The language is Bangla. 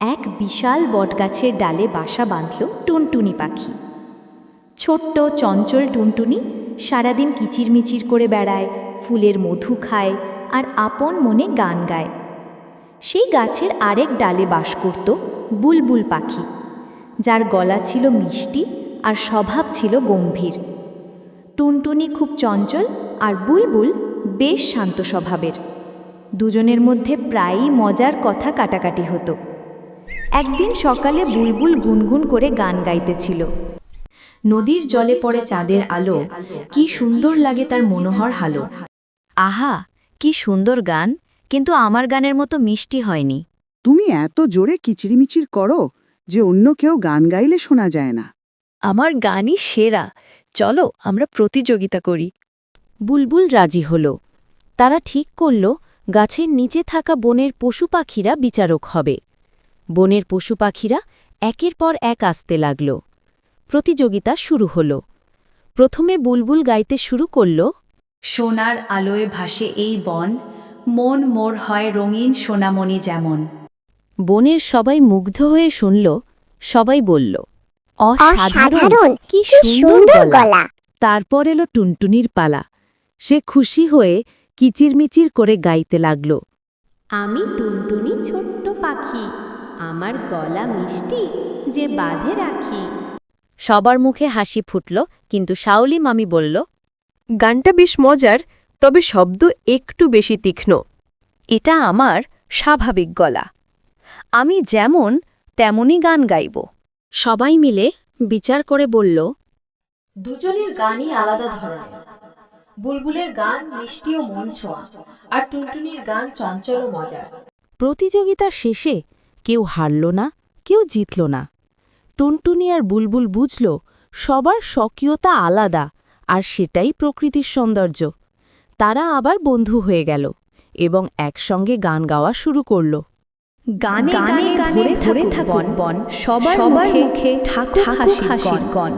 এক বিশাল বটগাছের ডালে বাসা বাঁধল টুনটুনি পাখি। ছোট্ট, চঞ্চল টুনটুনি সারাদিন কিচিরমিচির করে বেড়ায়, ফুলের মধু খায় আর আপন মনে গান গায়। সেই গাছের আরেক ডালে বাস করত বুলবুল পাখি। যার গলা ছিল মিষ্টি আর স্বভাব ছিল গম্ভীর। টুনটুনি খুব চঞ্চল আর বুলবুল বেশ শান্ত স্বভাবের। দুজনের মধ্যে প্রায়ই মজার কথা কাটাকাটি হতো। একদিন সকালে বুলবুল গুনগুন করে গান গাইতেছিল। নদীর জলে পড়ে চাঁদের আলো কি সুন্দর লাগে তার মনোহর হালো। আহা কি সুন্দর গান কিন্তু আমার গানের মতো মিষ্টি হয়নি। তুমি এত জোরে কিচিরমিচির করো যে অন্য কেউ গান গাইলে শোনা যায় না। আমার গানই সেরা। চলো আমরা প্রতিযোগিতা করি। বুলবুল রাজি হল। তারা ঠিক করল গাছের নিচে থাকা বনের পশু পাখিরা বিচারক হবে। বনের পশু পাখিরা একের পর এক আসতে লাগল। প্রতিযোগিতা শুরু হল। প্রথমে বুলবুল গাইতে শুরু করল সোনার আলোয় ভাসে এই বন মন মোর হয় রঙিন সোনামণি যেমন। বনের সবাই মুগ্ধ হয়ে শুনল সবাই বলল অসাধারণ কি সুন্দর গলা। তারপর এলো টুনটুনির পালা। সে খুশি হয়ে কিচিরমিচির করে গাইতে লাগল আমি টুনটুনি ছোট্ট পাখি। আমার গলা মিষ্টি যে বাঁধে রাখি। সবার মুখে হাসি ফুটল কিন্তু শাওলি মামি বলল গানটা বেশ মজার তবে শব্দ একটু বেশি তীক্ষ্ণ। এটা আমার স্বাভাবিক গলা। আমি যেমন তেমনই গান গাইব। সবাই মিলে বিচার করে বলল দুজনের গানই আলাদা ধরনের। বুলবুলের গান মিষ্টি ও মন ছোঁয়া আর টুনটুনির গান চঞ্চল ও মজার। প্রতিযোগিতার শেষে কেউ হারল না কেউ জিতল না। টুনটুনি আর বুলবুল বুঝল সবার স্বকীয়তা আলাদা আর সেটাই প্রকৃতির সৌন্দর্য। তারা আবার বন্ধু হয়ে গেল এবং একসঙ্গে গান গাওয়া শুরু করল। গানে গানে গানে ধরে থাকুক বন সবার সবার মুখে ঠাকুর হাসির গণ